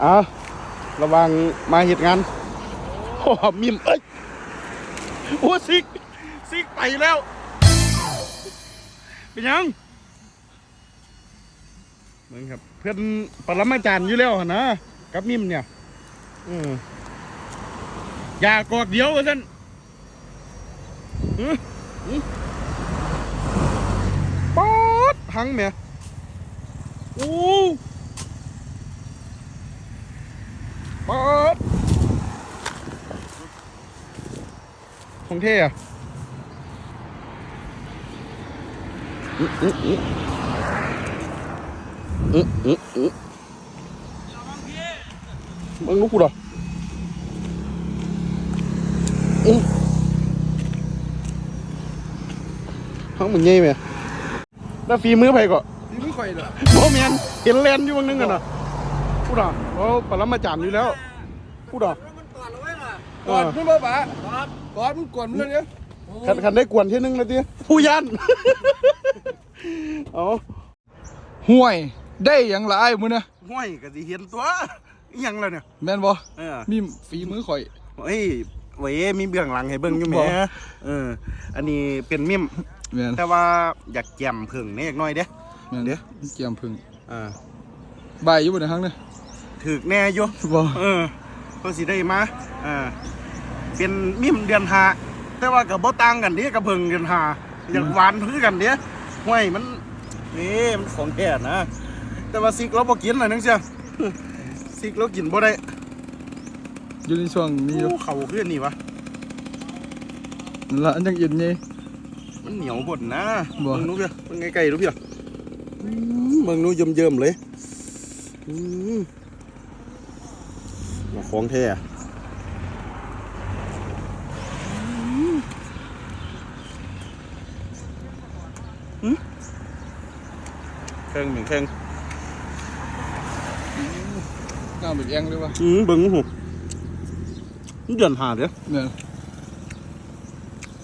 เอาระวังมาเหตุงานโอ้มิมเอ้ยโอ้ซิกซิกไปแล้ว เป็นยังเหมือนครับ เพื่อนปรมาจารย์อยู่แล้วนะกับมิมเนี่ยอืมอย่ากอดเดียวว่าท่านอืออือป๊อดหังเมียโอ้ ป๊อดของเท่อะอื้ออื้ออื้ออื้ออื้ออื้อมึงรู้กูเหรออื้อทั้งมึงเงี้ยไหมแล้วฝีมือไปก่อนนี่ไม่ค่อยเหรอโมเมนเห็นแลนอยู่บางนึงกันนะ พูดอะเขาปรมาจารย์อยู่แล้วพูดอะมันกอดเอาไว้ล่ะเอกออดมึงบ่ปะกอดกอดมึงกอดมึงเลยเนี่ยคันคันได้กวนที่นึงแล้วทีผู้ยันเอาห่วยได้อย่างไรมึงนะห้วยก็สิเห็นตัวอิหยังแล้วเนี่ยแม่นบ่เออมีฝีมือข่อยเฮ้ยเว้ยมีเบื้องหลังให้เบิ่งอยู่แหมบ่เออ อันนี้เป็นมิมแม่นแต่ว่าอยากแจ่มเพิ่งเนี่ยน้อยเด้แม่นเดี๋ยวเกี่ยมพึ่งอ่าใบายอยู่บนทางเนี่ย ถึกแน่อยู่บ่เออก็สิได้มาอ่าเป็นมิมเดือนหาแต่ว่ากับบ่ต่างกันเด้กับเพิ่งเดือนหาอยากหวานคือกันเด้ห้วยมันนี่มันของแท้นะแต่ว่าซิกเราบ่กินน่ะนึงเสียซิกเรากินบ่ได้อยู่ในช่วงนี้อยู่โอ้เขาขึ้นนี่วะนั่นละอันยังอินนี่มันเหนียวบดนะบ่เบิ่งนู้เพียเบิ่งไกลๆนู้เพียอืมเบิ่งนู้เยิ้มๆเลยอืมว่า ของแท้อะอืมเครื่องเหมือนเครื่องน้ำเป็นแองเลยวะอืมเบิ่งหูมันเดือนหาเด้อแม่น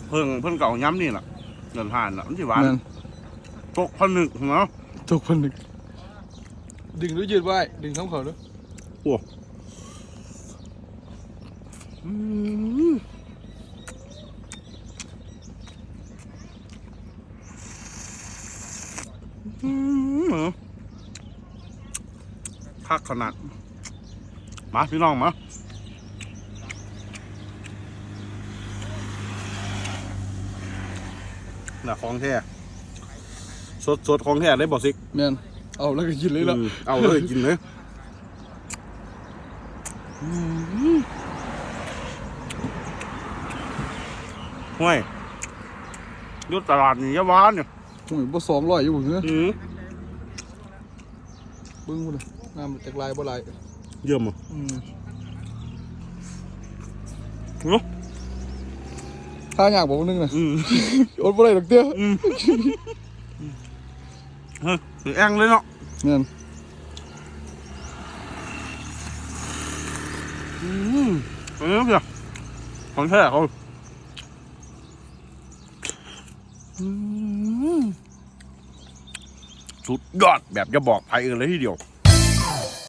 เพิ่งเพิ่งเก่าย้ำนี่ล่ะเดือนหาน่ะมันสิหวานแม่นตกพันหนึ่งเนาะตกคนหนึ่งดึงหรือยืดไว้ดึงข้ามเขาด้วยอืมอืม คักขนาด มาพี่น้องมาน่ะของแท้สดสดของแท้ได้บอกสิแม่นเอาแล้วก็กินเลยละเอาเลยกินเลย ห้วยอยุตลาดนี่ยะหวานเนี่ยโอ้ยบ่สองร้อยอยู่บ่เงี้ยอืมเบิ่งพุ่นน่ะน้ำจากลายบ่ลายเยี่ยมอะอืมเนาะถ้ายากบ่นึงน่ะอืมอดบ่ได้ดอกเตี้ยอืมเฮ้ยถือแองเลยเนาะแม่นอืมเออเพี่ยของแท้เขาอืม สุดยอดแบบจะบอกใครเออเลยทีเดียว